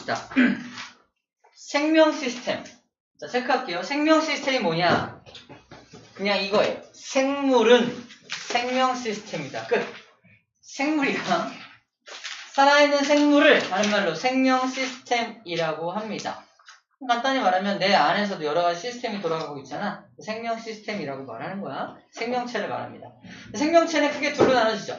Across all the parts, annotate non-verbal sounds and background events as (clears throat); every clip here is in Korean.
봅시다. (clears throat) 생명 시스템. 자, 체크할게요. 생명 시스템이 뭐냐? 그냥 이거예요. 생물은 생명 시스템이다. 끝. 생물이야. 살아있는 생물을 다른 말로 생명 시스템이라고 합니다. 간단히 말하면 내 안에서도 여러 가지 시스템이 돌아가고 있잖아. 생명 시스템이라고 말하는 거야. 생명체를 말합니다. 생명체는 크게 둘로 나눠지죠.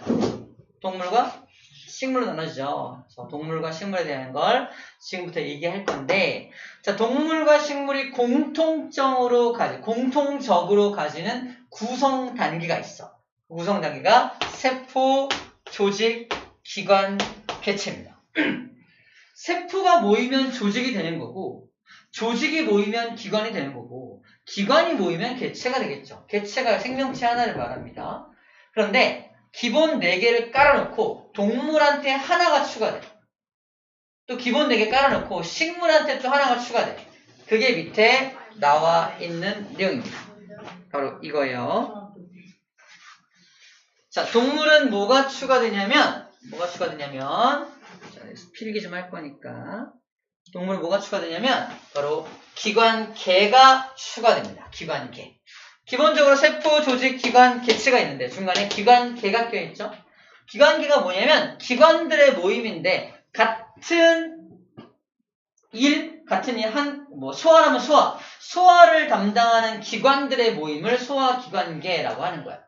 동물과 식물로 나눠지죠. 그래서 동물과 식물에 대한 걸 지금부터 얘기할 건데, 자, 동물과 식물이 공통점으로 가지, 공통적으로 가지는 구성 단계가 있어. 그 구성 단계가 세포, 조직, 기관, 개체입니다. (clears throat) 세포가 모이면 조직이 되는 거고, 조직이 모이면 기관이 되는 거고, 기관이 모이면 개체가 되겠죠. 개체가 생명체 하나를 말합니다. 그런데 기본 4개를 깔아놓고 동물한테 하나가 추가돼. 또 기본 4개 깔아놓고 식물한테 또 하나가 추가돼. 그게 밑에 나와 있는 내용입니다. 바로 이거예요. 자, 동물은 뭐가 추가되냐면, 뭐가 추가되냐면, 자, 필기 좀 할 거니까. 동물은 뭐가 추가되냐면, 바로 기관계가 추가됩니다. 기관계. 기본적으로 세포, 조직, 기관, 개체가 있는데 중간에 기관계가 껴있죠. 기관계가 뭐냐면 기관들의 모임인데 같은 일, 같은 일, 한, 뭐, 소화라면 소화. 소화를 담당하는 기관들의 모임을 소화기관계라고 하는 거야.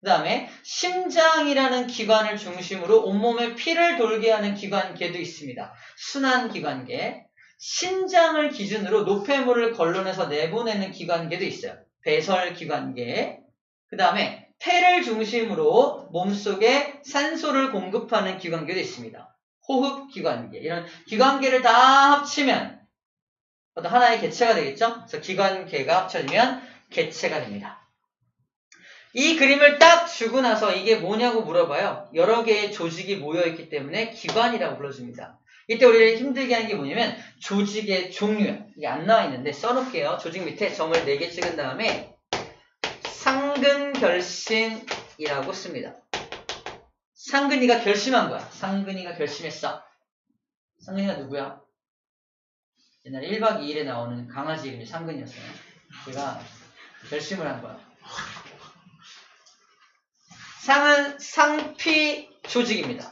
그 다음에 심장이라는 기관을 중심으로 온몸에 피를 돌게 하는 기관계도 있습니다. 순환기관계. 신장을 기준으로 노폐물을 걸러내서 내보내는 기관계도 있어요. 배설 기관계. 그 다음에 폐를 중심으로 몸속에 산소를 공급하는 기관계도 있습니다. 호흡 기관계. 이런 기관계를 다 합치면 어떤 하나의 개체가 되겠죠? 그래서 기관계가 합쳐지면 개체가 됩니다. 이 그림을 딱 주고 나서 이게 뭐냐고 물어봐요. 여러 개의 조직이 모여있기 때문에 기관이라고 불러줍니다. 이때 우리를 힘들게 하는 게 뭐냐면 조직의 종류 이게 안 나와 있는데 써놓을게요. 조직 밑에 점을 4개 찍은 다음에 상근결신이라고 씁니다. 상근이가 결심한 거야. 상근이가 결심했어. 상근이가 누구야? 옛날에 1박 2일에 나오는 강아지 이름이 상근이었어요. 제가 결심을 한 거야. 상은 상피 조직입니다.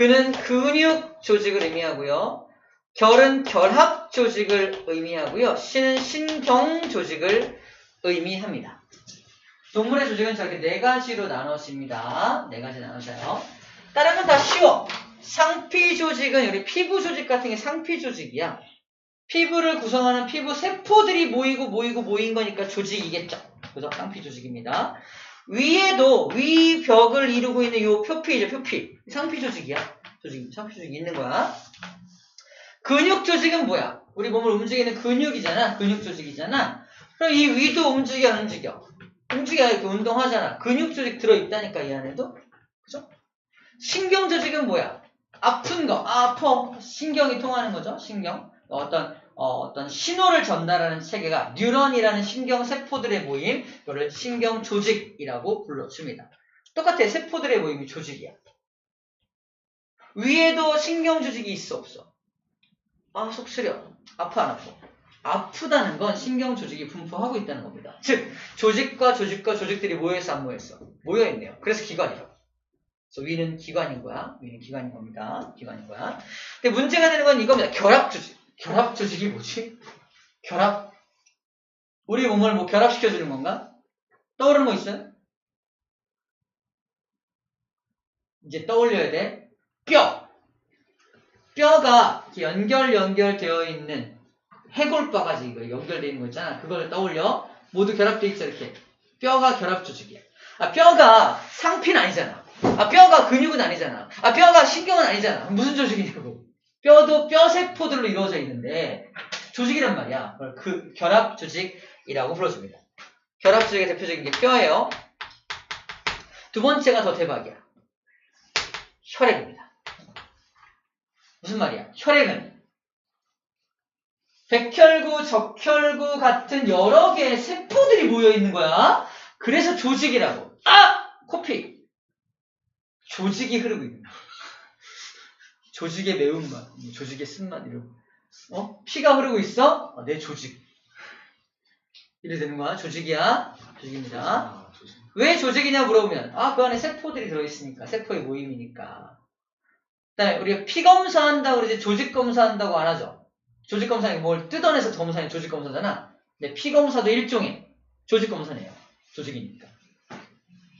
그는 근육 조직을 의미하고요. 결은 결합 조직을 의미하고요. 신은 신경 조직을 의미합니다. 동물의 조직은 저렇게 네 가지로 나눠집니다. 네 가지 나눠져요. 다른 건 다 쉬워. 상피 조직은 우리 피부 조직 같은 게 상피 조직이야. 피부를 구성하는 피부 세포들이 모이고 모이고 모인 거니까 조직이겠죠. 그죠? 상피 조직입니다. 위에도 위 벽을 이루고 있는 요 표피죠, 표피. 상피 조직이야. 조직, 상피 조직이 있는 거야. 근육 조직은 뭐야? 우리 몸을 움직이는 근육이잖아. 근육 조직이잖아. 그럼 이 위도 움직여, 안 움직여? 움직여, 이렇게 운동하잖아. 근육 조직 들어있다니까, 이 안에도. 그죠? 신경 조직은 뭐야? 아픈 거, 아, 아파. 신경이 통하는 거죠, 신경. 어떤 어, 떤 신호를 전달하는 체계가 뉴런이라는 신경 세포들의 모임, 이거를 신경 조직이라고 불러줍니다. 똑같아, 세포들의 모임이 조직이야. 위에도 신경 조직이 있어, 없어? 아, 속 쓰려. 아파, 안 아파? 아프다는 건 신경 조직이 분포하고 있다는 겁니다. 즉, 조직과 조직과 조직들이 모여있어, 안 모여있어? 모여있네요. 그래서 기관이라고. 그래서 위는 기관인 거야. 위는 기관인 겁니다. 기관인 거야. 근데 문제가 되는 건 이겁니다. 결합 조직. 결합 조직이 뭐지? 결합? 우리 몸을 뭐 결합시켜주는 건가? 떠오르는 거 있어요? 이제 떠올려야 돼. 뼈! 뼈가 연결 연결되어 있는 해골 바가지 이거 연결되어 있는 거 있잖아. 그걸 떠올려. 모두 결합되어 있죠, 이렇게. 뼈가 결합 조직이야. 아, 뼈가 상피는 아니잖아. 아, 뼈가 근육은 아니잖아. 아, 뼈가 신경은 아니잖아. 무슨 조직이냐고. 뼈도 뼈세포들로 이루어져 있는데 조직이란 말이야. 그 결합 조직이라고 불러줍니다. 결합 조직의 대표적인 게 뼈예요. 두 번째가 더 대박이야. 혈액입니다. 무슨 말이야? 혈액은 백혈구, 적혈구 같은 여러 개의 세포들이 모여 있는 거야. 그래서 조직이라고. 아! 코피. 조직이 흐르고 있는 거야. 조직의 매운맛, 뭐 조직의 쓴맛 이러고. 어? 피가 흐르고 있어? 어, 내 조직. 이래 되는 거야. 조직이야. 조직입니다. 아. 왜 조직이냐 물어보면 아 그 안에 세포들이 들어있으니까 세포의 모임이니까 그다음에 우리가 피 검사한다고 그러지 조직 검사한다고 안 하죠 조직 검사는 뭘 뜯어내서 검사해 조직 검사잖아 근데 피 검사도 일종의 조직 검사네요 조직이니까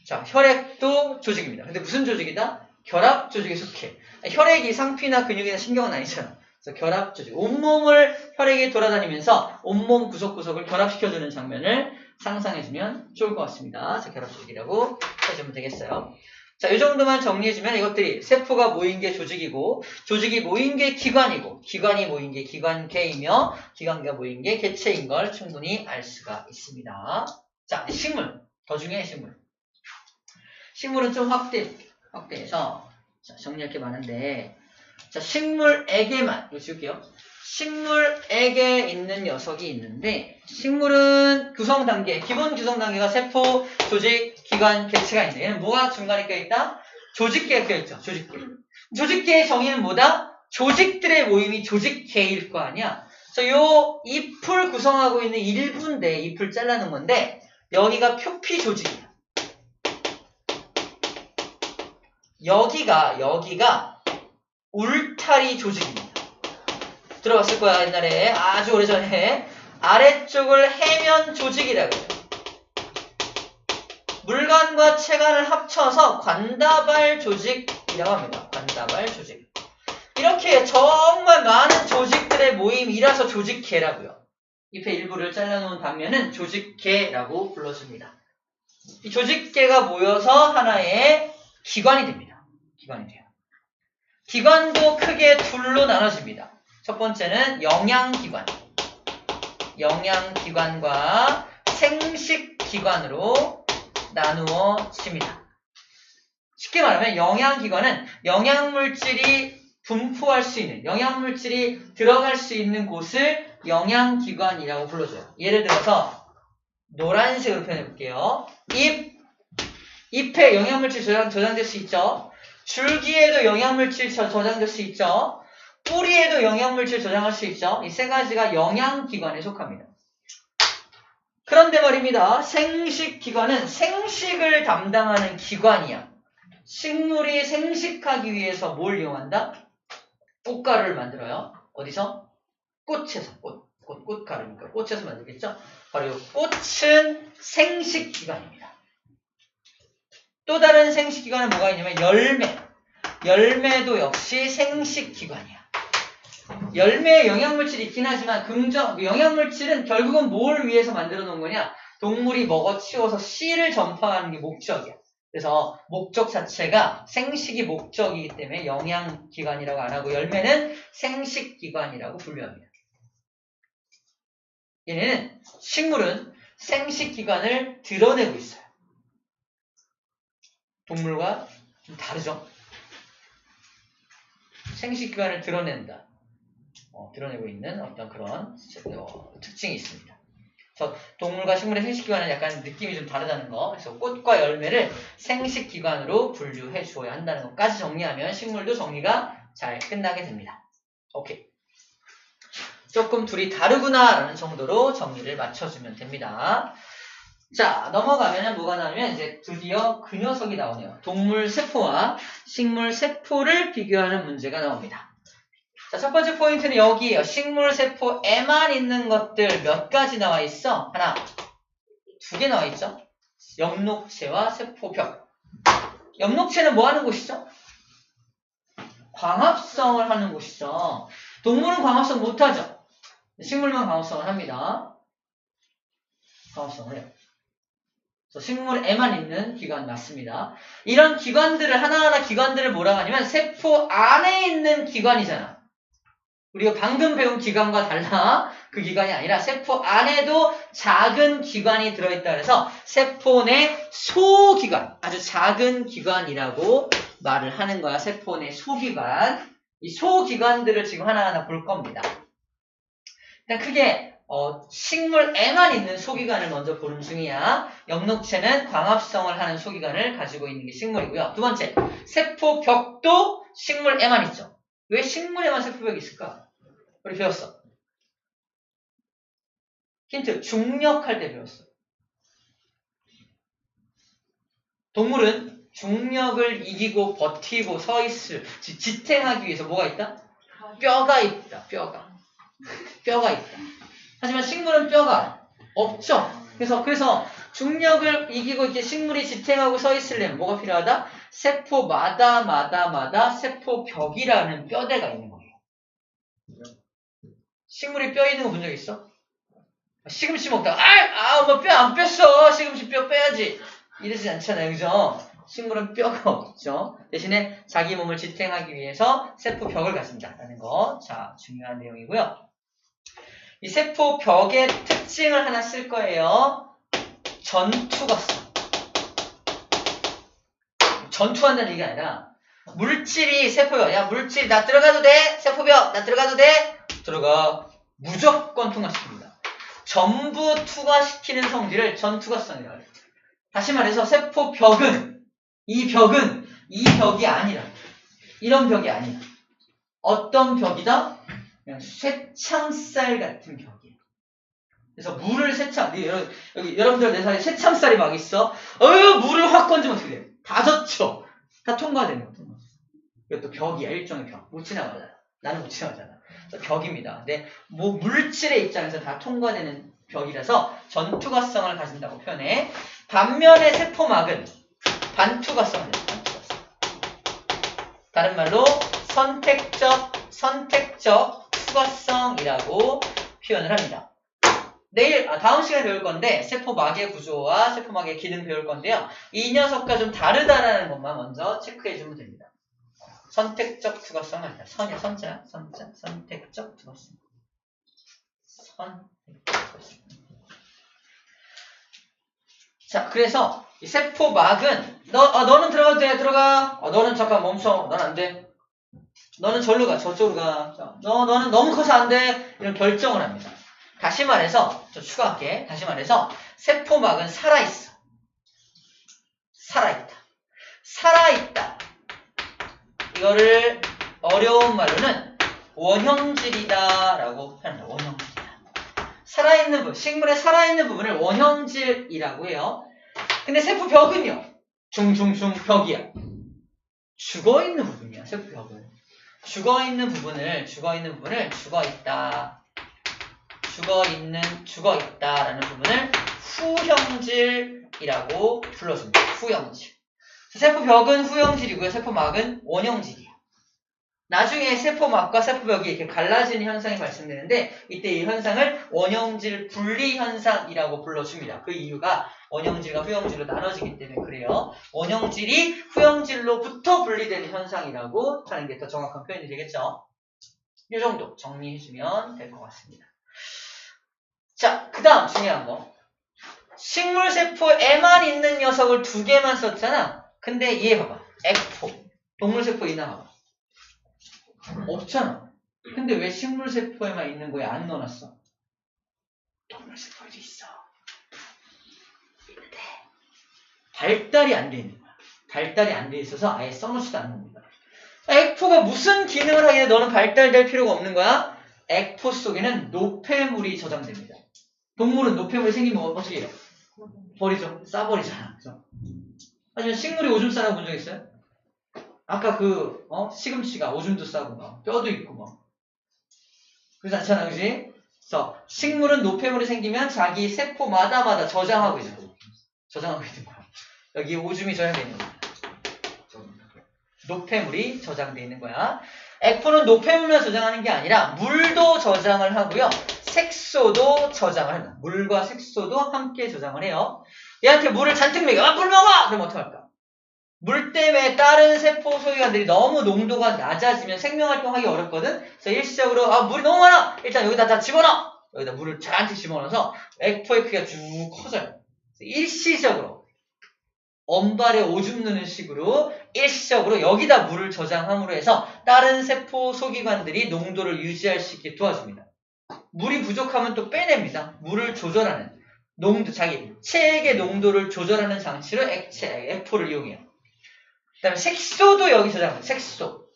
자 혈액도 조직입니다 근데 무슨 조직이다? 결합 조직에 속해 혈액이 상피나 근육이나 신경은 아니잖아 그래서 결합 조직 온몸을 혈액이 돌아다니면서 온몸 구석구석을 결합시켜주는 장면을 상상해주면 좋을 것 같습니다. 자, 결합 조직이라고 해주면 되겠어요. 자, 이 정도만 정리해주면 이것들이 세포가 모인 게 조직이고, 조직이 모인 게 기관이고, 기관이 모인 게 기관계이며, 기관계가 모인 게 개체인 걸 충분히 알 수가 있습니다. 자, 식물. 더 중요해, 식물. 식물은 좀 확대, 확대해서, 자, 정리할 게 많은데, 자, 식물에게만, 이거 지울게요. 식물에게 있는 녀석이 있는데 식물은 구성 단계, 기본 구성 단계가 세포, 조직, 기관, 개체가 있는데 얘는 뭐가 중간에 껴있다? 조직계가 껴있죠. 조직계. 조직계의 정의는 뭐다? 조직들의 모임이 조직계일 거 아니야. 그래서 요 잎을 구성하고 있는 일부인데 잎을 잘라놓은 건데 여기가 표피 조직이야. 여기가 여기가 울타리 조직입니다. 들어봤을 거야 옛날에 아주 오래전에 아래쪽을 해면 조직이라고 해요. 물관과 체관을 합쳐서 관다발 조직이라고 합니다. 관다발 조직. 이렇게 정말 많은 조직들의 모임이라서 조직계라고요. 잎의 일부를 잘라놓은 단면은 조직계라고 불러줍니다. 이 조직계가 모여서 하나의 기관이 됩니다. 기관이 돼요. 기관도 크게 둘로 나눠집니다. 첫 번째는 영양기관. 영양기관과 생식기관으로 나누어집니다. 쉽게 말하면 영양기관은 영양물질이 분포할 수 있는, 영양물질이 들어갈 수 있는 곳을 영양기관이라고 불러줘요. 예를 들어서 노란색으로 표현해 볼게요. 잎, 잎에 영양물질 저장, 저장될 수 있죠. 줄기에도 영양물질 저- 저장될 수 있죠. 뿌리에도 영양물질 저장할 수 있죠. 이 세 가지가 영양기관에 속합니다. 그런데 말입니다. 생식기관은 생식을 담당하는 기관이야. 식물이 생식하기 위해서 뭘 이용한다? 꽃가루를 만들어요. 어디서? 꽃에서. 꽃. 꽃, 꽃가루니까. 꽃에서 만들겠죠? 바로 이 꽃은 생식기관입니다. 또 다른 생식기관은 뭐가 있냐면 열매. 열매도 역시 생식기관이야. 열매에 영양물질이 있긴 하지만 긍정 그 영양물질은 결국은 뭘 위해서 만들어 놓은 거냐? 동물이 먹어 치워서 씨를 전파하는 게 목적이야. 그래서 목적 자체가 생식이 목적이기 때문에 영양기관이라고 안 하고 열매는 생식기관이라고 분류합니다. 얘네는 식물은 생식기관을 드러내고 있어요. 동물과 좀 다르죠? 생식기관을 드러낸다. 어, 드러내고 있는 어떤 그런 어, 특징이 있습니다. 그래서 동물과 식물의 생식기관은 약간 느낌이 좀 다르다는 거. 그래서 꽃과 열매를 생식기관으로 분류해 주어야 한다는 것까지 정리하면 식물도 정리가 잘 끝나게 됩니다. 오케이. 조금 둘이 다르구나라는 정도로 정리를 맞춰주면 됩니다. 자, 넘어가면 뭐가 나오면 이제 드디어 그 녀석이 나오네요. 동물 세포와 식물 세포를 비교하는 문제가 나옵니다. 자, 첫 번째 포인트는 여기에요. 식물 세포에만 있는 것들 몇 가지 나와 있어? 하나, 두 개 나와 있죠? 엽록체와 세포벽. 엽록체는 뭐 하는 곳이죠? 광합성을 하는 곳이죠. 동물은 광합성 못하죠? 식물만 광합성을 합니다. 광합성을 해요. 식물에만 있는 기관 맞습니다. 이런 기관들을 하나하나 기관들을 뭐라고 하냐면 세포 안에 있는 기관이잖아. 우리가 방금 배운 기관과 달라 그 기관이 아니라 세포 안에도 작은 기관이 들어있다 그래서 세포 내 소기관 아주 작은 기관이라고 말을 하는 거야 세포 내 소기관 이 소기관들을 지금 하나하나 볼 겁니다 일단 크게 어, 식물에만 있는 소기관을 먼저 보는 중이야 엽록체는 광합성을 하는 소기관을 가지고 있는 게 식물이고요 두 번째 세포벽도 식물에만 있죠 왜 식물에만 세포벽이 있을까? 우리 배웠어. 힌트, 중력할 때 배웠어. 동물은 중력을 이기고 버티고 서 있을, 지- 지탱하기 위해서 뭐가 있다? 뼈가 있다, 뼈가. (laughs) 뼈가 있다. 하지만 식물은 뼈가 없죠. 그래서, 그래서 중력을 이기고 이렇게 식물이 지탱하고 서 있으려면 뭐가 필요하다? 세포마다, 마다, 마다 세포벽이라는 뼈대가 있는 거예요. 식물이 뼈 있는 거 본 적 있어? 시금치 먹다가, 아, 아, 뭐뼈안 뺐어. 시금치 뼈 빼야지. 이러지 않잖아요. 그죠? 식물은 뼈가 없죠. 대신에 자기 몸을 지탱하기 위해서 세포벽을 갖습니다. 라는 거. 자, 중요한 내용이고요. 이 세포 벽의 특징을 하나 쓸 거예요. 전투가성. 전투한다는 얘기가 아니라 물질이 세포벽. 야, 물질 나 들어가도 돼? 세포벽 나 들어가도 돼? 들어가. 무조건 통과시킵니다. 전부 투과시키는 성질을 전투가성이라고 해요. 다시 말해서 세포 벽은 이 벽은 이 벽이 아니라 이런 벽이 아니라 어떤 벽이다? 그냥 쇠창살 같은 벽이에요. 그래서 물을 쇠창 네, 여러분, 여기 여러분들 내 살에 쇠창살이 막 있어. 어휴 물을 확 건지면 어떻게 돼? 다 젖죠. 다 통과되는 거. 통과. 이것도 벽이야 일종의 벽. 못 지나가잖아. 나는 못 지나가잖아. 벽입니다. 근데 뭐 물질의 입장에서 다 통과되는 벽이라서 전투가성을 가진다고 표현해. 반면에 세포막은 반투가성을. 반투가성. 다른 말로 선택적 선택적 투과성이라고 표현을 합니다. 내일 아, 다음 시간에 배울 건데 세포막의 구조와 세포막의 기능 배울 건데요. 이 녀석과 좀 다르다라는 것만 먼저 체크해 주면 됩니다. 선택적 투과성 아니다. 선이야 선자 선자 선택적 투과성. 투과성. 자 그래서 이 세포막은 너 아, 너는 들어가도 돼 들어가. 아, 너는 잠깐 멈춰. 넌 안 돼. 너는 절로 가 저쪽으로 가. 자, 너 너는 너무 커서 안 돼. 이런 결정을 합니다. 다시 말해서 저 추가할게. 다시 말해서 세포막은 살아 있어. 살아 있다. 살아 있다. 이거를 어려운 말로는 원형질이다 라고 표현합니다. 원형질이다. 살아있는 부분, 식물의 살아있는 부분을 원형질이라고 해요. 근데 세포 벽은요. 중중중 벽이야. 죽어있는 부분이야. 세포 벽은. 죽어 있는 부분을 죽어 있는 부분을 죽어 있다. 죽어 있는 죽어 있다라는 부분을 후형질이라고 불러줍니다. 후형질. 세포벽은 후형질이고요. 세포막은 원형질이에요. 나중에 세포막과 세포벽이 이렇게 갈라지는 현상이 발생되는데 이때 이 현상을 원형질 분리 현상이라고 불러줍니다. 그 이유가 원형질과 후형질로 나눠지기 때문에 그래요. 원형질이 후형질로부터 분리되는 현상이라고 하는 게 더 정확한 표현이 되겠죠. 이 정도 정리해주면 될 것 같습니다. 자, 그 다음 중요한 거. 식물세포에만 있는 녀석을 두 개만 썼잖아. 근데 얘 봐봐. 액포. 동물세포 있나 봐봐. 없잖아. 근데 왜 식물세포에만 있는 거에 안 넣어놨어? 동물세포에도 있어. 있는데 발달이 안 돼 있는 거야. 발달이 안 돼 있어서 아예 써놓지도 않는 겁니다. 액포가 무슨 기능을 하기에 너는 발달될 필요가 없는 거야? 액포 속에는 노폐물이 저장됩니다. 동물은 노폐물이 생기면 어떻게 해요? 버리죠. 싸버리잖아. 그죠? 하지만 식물이 오줌 싸는 거 본 적 있어요? 아까 그, 어? 시금치가 오줌도 싸고 막, 뼈도 있고 막. 그러지 않잖아, 그지? 그래서, 식물은 노폐물이 생기면 자기 세포마다마다 저장하고 거야. 저장하고 있는 거야. 여기 오줌이 저장되어 있는 거야. 노폐물이 저장되어 있는 거야. 액포는 노폐물만 저장하는 게 아니라, 물도 저장을 하고요. 색소도 저장을 한다. 물과 색소도 함께 저장을 해요. 얘한테 물을 잔뜩 먹여. 아, 물 먹어! 그럼 어떡할까? 물 때문에 다른 세포 소유관들이 너무 농도가 낮아지면 생명활동하기 어렵거든? 그래서 일시적으로, 아, 물이 너무 많아! 일단 여기다 다 집어넣어! 여기다 물을 잔뜩 집어넣어서 액포의 크기가 쭉 커져요. 일시적으로, 엄발에 오줌 누는 식으로 일시적으로 여기다 물을 저장함으로 해서 다른 세포 소기관들이 농도를 유지할 수 있게 도와줍니다. 물이 부족하면 또 빼냅니다. 물을 조절하는 농도, 자기 체액의 농도를 조절하는 장치로 액체, 액포를 이용해요. 그 다음에 색소도 여기 저장합니다. 색소.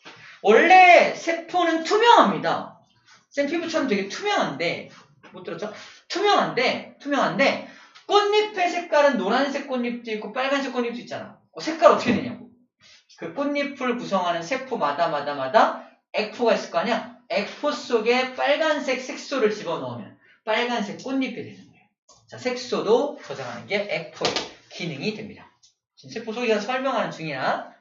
원래 세포는 투명합니다. 생 피부처럼 되게 투명한데 못 들었죠? 투명한데 투명한데 꽃잎의 색깔은 노란색 꽃잎도 있고 빨간색 꽃잎도 있잖아. 어, 색깔 어떻게 되냐고. 그 꽃잎을 구성하는 세포마다 마다 마다 액포가 있을 거 아니야? 액포 속에 빨간색 색소를 집어넣으면 빨간색 꽃잎이 되는 거예요. 자, 색소도 저장하는 게 액포의 기능이 됩니다. 지금 세포 소개가 설명하는 중이야.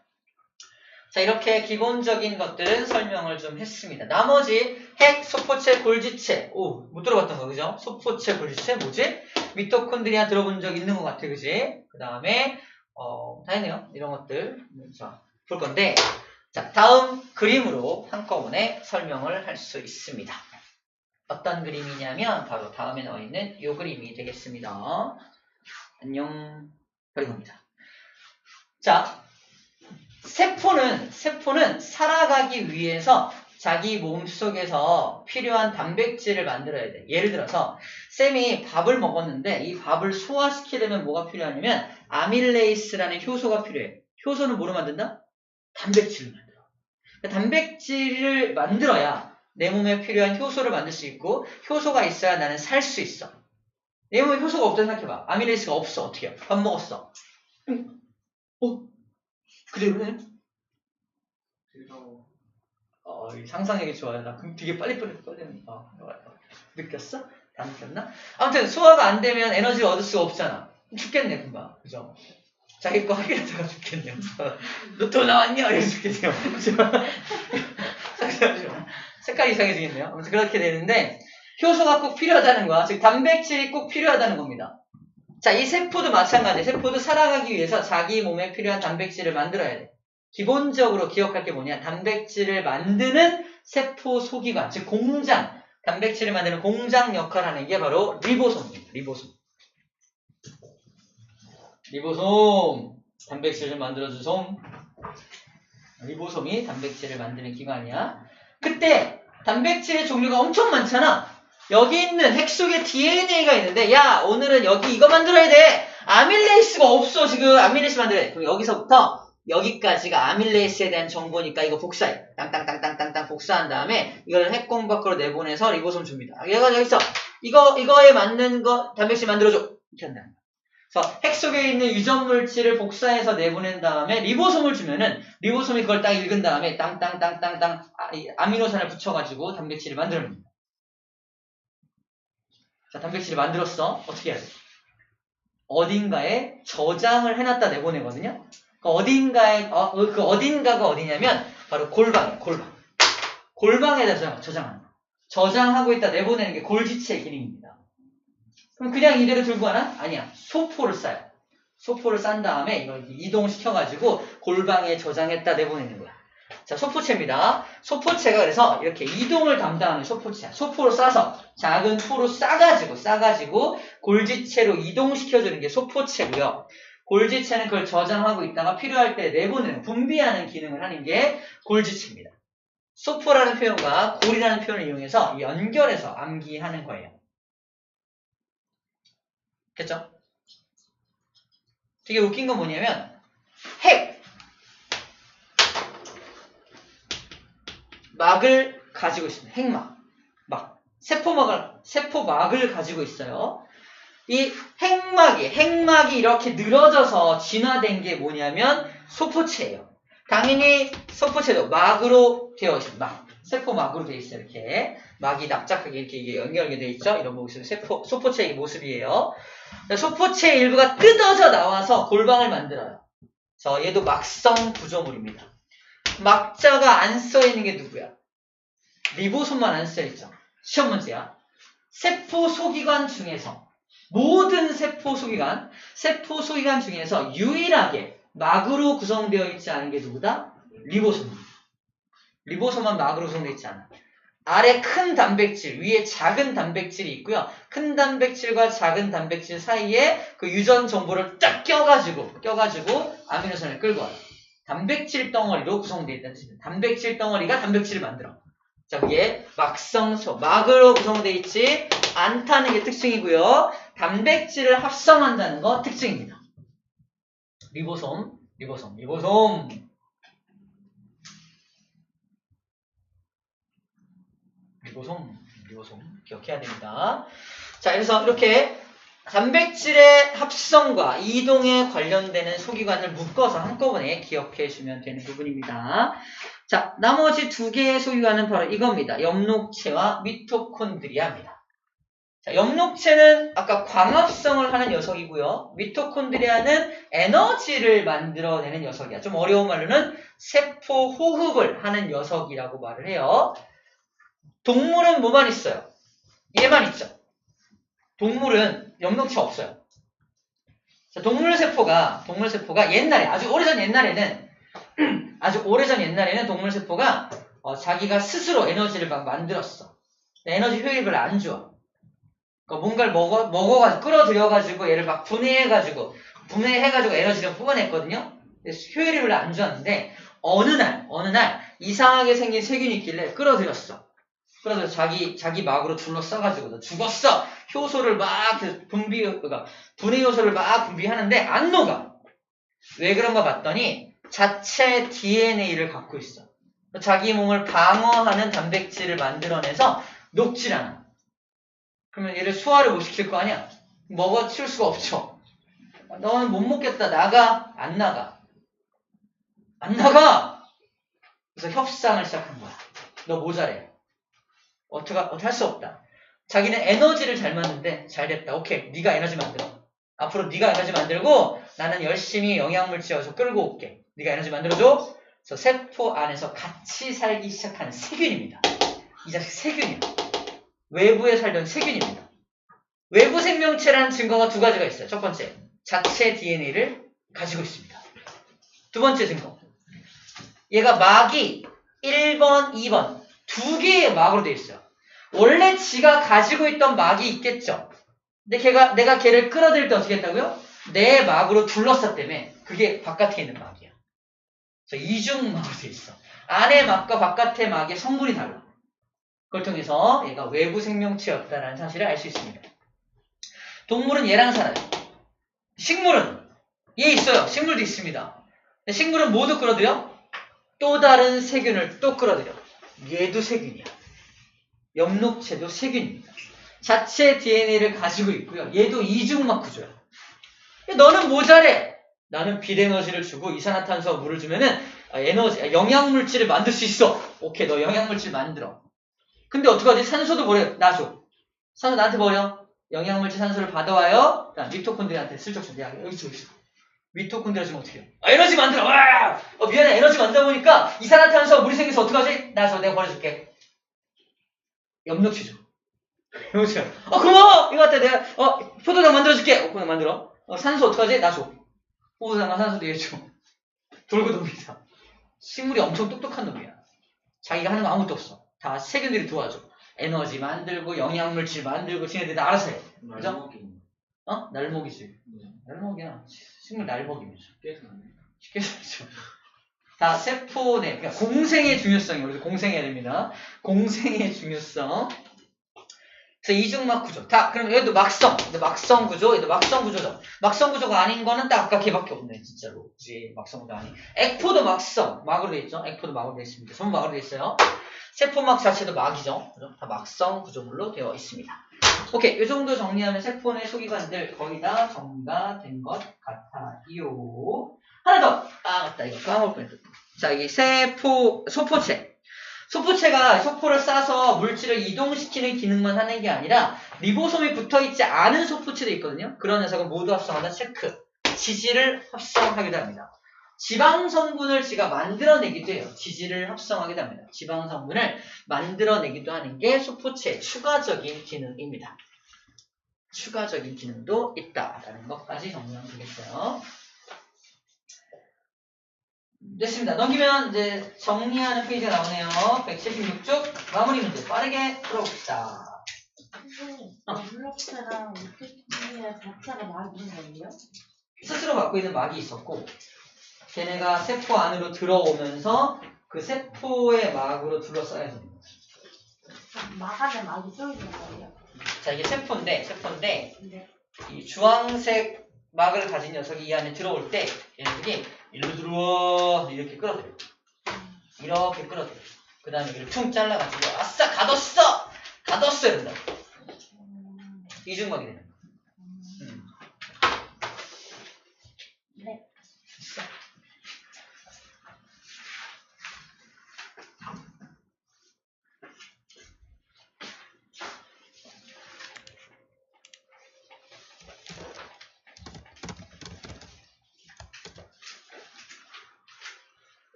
자, 이렇게 기본적인 것들은 설명을 좀 했습니다. 나머지 핵, 소포체, 골지체. 오, 못 들어봤던 거, 그죠? 소포체, 골지체, 뭐지? 미토콘드리아 들어본 적 있는 것 같아, 그지? 그 다음에, 어, 다 했네요. 이런 것들. 자, 볼 건데. 자, 다음 그림으로 한꺼번에 설명을 할 수 있습니다. 어떤 그림이냐면, 바로 다음에 나와 있는 이 그림이 되겠습니다. 안녕. 그리고입니다. 자, 세포는 세포는 살아가기 위해서 자기 몸 속에서 필요한 단백질을 만들어야 돼. 예를 들어서 쌤이 밥을 먹었는데 이 밥을 소화시키려면 뭐가 필요하냐면 아밀레이스라는 효소가 필요해. 효소는 뭐로 만든다? 단백질을 만들어. 그러니까 단백질을 만들어야 내 몸에 필요한 효소를 만들 수 있고 효소가 있어야 나는 살 수 있어. 내 몸에 효소가 없다고 생각해봐. 아밀레이스가 없어. 어떻게 해? 밥 먹었어. 응. 어? 그래 왜? 그래서 어, 이 상상력이 좋아요. 나 그럼 되게 빨리빨리 꺼내는 어, 느꼈어? 다 느꼈나? 아무튼 소화가 안 되면 에너지를 얻을 수가 없잖아. 죽겠네 금방. 그죠? 자기 거 확인하다가 죽겠네요. 너또 나왔냐? 이래 죽겠네요. 색깔이 이상해지겠네요. 아무튼 그렇게 되는데 효소가 꼭 필요하다는 거야. 즉 단백질이 꼭 필요하다는 겁니다. 자, 이 세포도 마찬가지. 세포도 살아가기 위해서 자기 몸에 필요한 단백질을 만들어야 돼. 기본적으로 기억할 게 뭐냐? 단백질을 만드는 세포 소기관, 즉 공장, 단백질을 만드는 공장 역할을 하는 게 바로 리보솜입니다. 리보솜. 리보솜. 단백질을 만들어준 솜. 리보솜이 단백질을 만드는 기관이야. 그때 단백질의 종류가 엄청 많잖아. 여기 있는 핵 속에 DNA가 있는데 야 오늘은 여기 이거 만들어야 돼. 아밀레이스가 없어 지금 아밀레이스 돼. 그럼 여기서부터 여기까지가 아밀레이스에 대한 정보니까 이거 복사해. 땅땅땅땅땅땅 복사한 다음에 이걸 핵공 밖으로 내보내서 리보솜 줍니다. 얘가 여기서 이거 이거에 맞는 거 단백질 만들어줘. 이렇게 한다. 그래서 핵 속에 있는 유전 물질을 복사해서 내보낸 다음에 리보솜을 주면은 리보솜이 그걸 딱 읽은 다음에 땅땅땅땅땅 아, 이 아미노산을 붙여가지고 단백질을 만들어냅니다. 자, 단백질을 만들었어. 어떻게 해야 돼? 어딘가에 저장을 해놨다 내보내거든요. 그 어딘가에 어, 그 어딘가가 어디냐면 바로 골방이에요. 골방. 골방에다 저장, 저장하는 거. 저장하고 있다 내보내는 게 골지체 기능입니다. 그럼 그냥 이대로 들고 가나? 아니야. 소포를 싸요. 소포를 싼 다음에 이걸 이동시켜가지고 골방에 저장했다 내보내는 거야. 자, 소포체입니다. 소포체가 그래서 이렇게 이동을 담당하는 소포체야. 소포로 싸서 작은 포로 싸가지고 싸가지고 골지체로 이동시켜주는 게 소포체고요. 골지체는 그걸 저장하고 있다가 필요할 때 내보내는 분비하는 기능을 하는 게 골지체입니다. 소포라는 표현과 골이라는 표현을 이용해서 연결해서 암기하는 거예요. 됐죠? 되게 웃긴 건 뭐냐면 핵 막을 가지고 있습니다. 핵막 막 세포막을 세포막을 가지고 있어요. 이 핵막이 핵막이 이렇게 늘어져서 진화된 게 뭐냐면 소포체예요. 당연히 소포체도 막으로 되어 있습니다. 막 세포막으로 되어 있어요. 이렇게 막이 납작하게 이렇게 이게 연결이 되어 있죠. 이런 모습 세포 소포체의 모습이에요. 소포체의 일부가 뜯어져 나와서 골방을 만들어요. 저 얘도 막성 구조물입니다. 막자가 안 써있는 게 누구야? 리보솜만 안 써있죠. 시험 문제야. 세포 소기관 중에서 모든 세포 소기관, 세포 소기관 중에서 유일하게 막으로 구성되어 있지 않은 게 누구다? 리보솜입니다. 리보솜만 막으로 구성되어 있지 않아. 아래 큰 단백질, 위에 작은 단백질이 있고요. 큰 단백질과 작은 단백질 사이에 그 유전 정보를 딱 껴가지고, 껴가지고 아미노산을 끌고 와요. 단백질 덩어리로 구성되어 있다는 뜻입니다. 단백질 덩어리가 단백질을 만들어. 자, 그게 막성소, 막으로 구성되어 있지 않다는 게 특징이고요. 단백질을 합성한다는 거 특징입니다. 리보솜, 리보솜, 리보솜. 리보솜, 리보솜 기억해야 됩니다. 자, 그래서 이렇게 단백질의 합성과 이동에 관련되는 소기관을 묶어서 한꺼번에 기억해 주면 되는 부분입니다. 자, 나머지 두 개의 소기관은 바로 이겁니다. 엽록체와 미토콘드리아입니다. 자, 엽록체는 아까 광합성을 하는 녀석이고요. 미토콘드리아는 에너지를 만들어내는 녀석이야. 좀 어려운 말로는 세포 호흡을 하는 녀석이라고 말을 해요. 동물은 뭐만 있어요? 얘만 있죠. 동물은 엽록체 없어요. 자, 동물 세포가 동물 세포가 옛날에 아주 오래전 옛날에는 (clears throat) 아주 오래전 옛날에는 동물 세포가 어, 자기가 스스로 에너지를 막 만들었어. 에너지 별로 안 좋아. 그러니까 뭔가를 먹어 먹어가지고 끌어들여가지고 얘를 막 분해해가지고 분해해가지고 에너지를 뽑아냈거든요. 별로 안 좋았는데 어느 날 어느 날 이상하게 생긴 세균이 있길래 끌어들였어. 그래서 자기 자기 막으로 둘러싸가지고 너 죽었어. 효소를 막그 분비 그러니까 분해 효소를 막 분비하는데 안 녹아. 왜 그런가 봤더니 자체 DNA를 갖고 있어. 자기 몸을 방어하는 단백질을 만들어내서 녹질 않아. 그러면 얘를 소화를 못 시킬 거 아니야? 먹어 치울 수가 없죠. 너는 못 먹겠다. 나가. 안 나가. 안 나가! 그래서 협상을 시작한 거야. 너 모자래. 어떻게, 어떻게 할 수 없다. 자기는 에너지를 잘 만드는데 잘 됐다. 오케이. 네가 에너지 만들어. 앞으로 네가 에너지 만들고 나는 열심히 영양물질 어서 끌고 올게. 네가 에너지 만들어줘. 그래서 세포 안에서 같이 살기 시작하는 세균입니다. 이 자식 세균이야. 외부에 살던 세균입니다. 외부 생명체라는 증거가 두 가지가 있어요. 첫 번째, 자체 DNA를 가지고 있습니다. 두 번째 증거. 얘가 막이 1번, 2번 두 개의 막으로 되어 있어요. 원래 지가 가지고 있던 막이 있겠죠. 근데 걔가 내가 걔를 끌어들일 때 어떻게 했다고요? 내 막으로 둘러쌌다며 그게 바깥에 있는 막이야. 그래서 이중막으로 되어 있어. 안의 막과 바깥의 막의 성분이 달라. 그걸 통해서 얘가 외부 생명체였다는 사실을 알 수 있습니다. 동물은 얘랑 살아요. 식물은 얘 있어요. 식물도 있습니다. 식물은 모두 끌어들여? 또 다른 세균을 또 끌어들여. 얘도 세균이야. 엽록체도 세균입니다. 자체 DNA를 가지고 있고요. 얘도 이중막 구조야. 너는 모자래. 나는 빛에너지를 주고 이산화탄소와 물을 주면은 아, 에너지, 아, 영양물질을 만들 수 있어. 오케이, 너 영양물질 만들어. 근데 어떡하지? 산소도 버려. 놔줘. 산소 나한테 버려. 영양물질 산소를 받아와요. 자, 미토콘드리아한테 슬쩍 줘. 야, 여기 있어, 여기 있어. 미토콘드리아 지금 어떻게 해요? 아, 에너지 만들어! 와! 어, 미안해. 에너지 만들다 보니까 이산화탄소와 물이 생겨서 어떡하지? 놔줘. 내가 버려줄게. 줘. 엽록치 (laughs) 어, 고마워! 이거 갖다 내가, 어, 포도당 만들어줄게. 어, 포도당 만들어. 어, 산소 어떡하지? 놔줘. 포도당과 산소도 얘 줘. (laughs) 돌고 돕니다. 식물이 엄청 똑똑한 놈이야. 자기가 하는 거 아무것도 없어. 다 세균들이 도와줘. 에너지 만들고 영양물질 만들고 지네들이 다 알아서 해. 그죠? 어? 날먹이지. 날먹이야. 식물 날먹이면서. 깨서 안 돼. 쉽게 말하죠. 다 세포 내, 그러니까 공생의 중요성이 우리 공생해야 됩니다. 공생의 중요성. 그래서 이중막 구조. 다 그럼 여기도 막성, 막성 구조, 얘도 막성 구조죠. 막성 구조가 아닌 거는 딱 아까 걔밖에 없네, 진짜로. 그지 막성 구조 아니. 액포도 막성, 막으로 돼 있죠. 액포도 막으로 돼 있습니다. 전부 막으로 돼 있어요. 세포막 자체도 막이죠. 그죠? 다 막성 구조물로 되어 있습니다. 오케이, 이 정도 정리하면 세포 내 소기관들 거의 다 정리가 된 것 같아요. 하나 더! 아, 맞다. 이거 까먹을 뻔했다. 자, 이게 세포, 소포체. 소포체가 소포를 싸서 물질을 이동시키는 기능만 하는 게 아니라 리보솜이 붙어있지 않은 소포체도 있거든요. 그런 녀석은 모두 합성하다 체크. 지질을 합성하기도 합니다. 지방 성분을 지가 만들어내기도 해요. 지질을 합성하기도 합니다. 지방 성분을 만들어내기도 하는 게 소포체의 추가적인 기능입니다. 추가적인 기능도 있다라는 것까지 정리하면 되겠어요. 됐습니다. 넘기면 이제 정리하는 페이지가 나오네요. 176쪽 마무리 문제 빠르게 풀어봅시다. 블록체랑 위키피디아 자체가 막인 거예요? 스스로 갖고 있는 막이 있었고 걔네가 세포 안으로 들어오면서 그 세포의 막으로 둘러싸여 있는 거예요. 막 안에 막이 쏘이는 거예요? 자 이게 세포인데 세포인데 근데 이 주황색 막을 가진 녀석이 이 안에 들어올 때 얘네들이 일로 들어와 이렇게 끌어들여 이렇게 끌어들여 그 다음에 여기를 퉁 잘라가지고 아싸 가뒀어 다 떴어야 된다. 음, 이중박이 되는 거야.